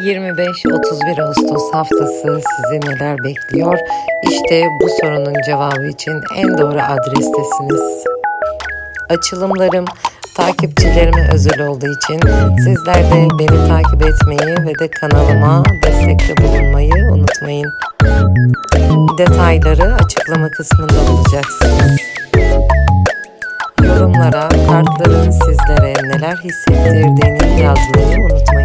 25-31 Ağustos haftası sizi neler bekliyor? İşte bu sorunun cevabı için en doğru adrestesiniz. Açılımlarım takipçilerime özel olduğu için sizler de beni takip etmeyi ve de kanalıma destekte bulunmayı unutmayın. Detayları açıklama kısmında bulacaksınız. Yorumlara kartların sizlere neler hissettirdiğini yazmayı unutmayın.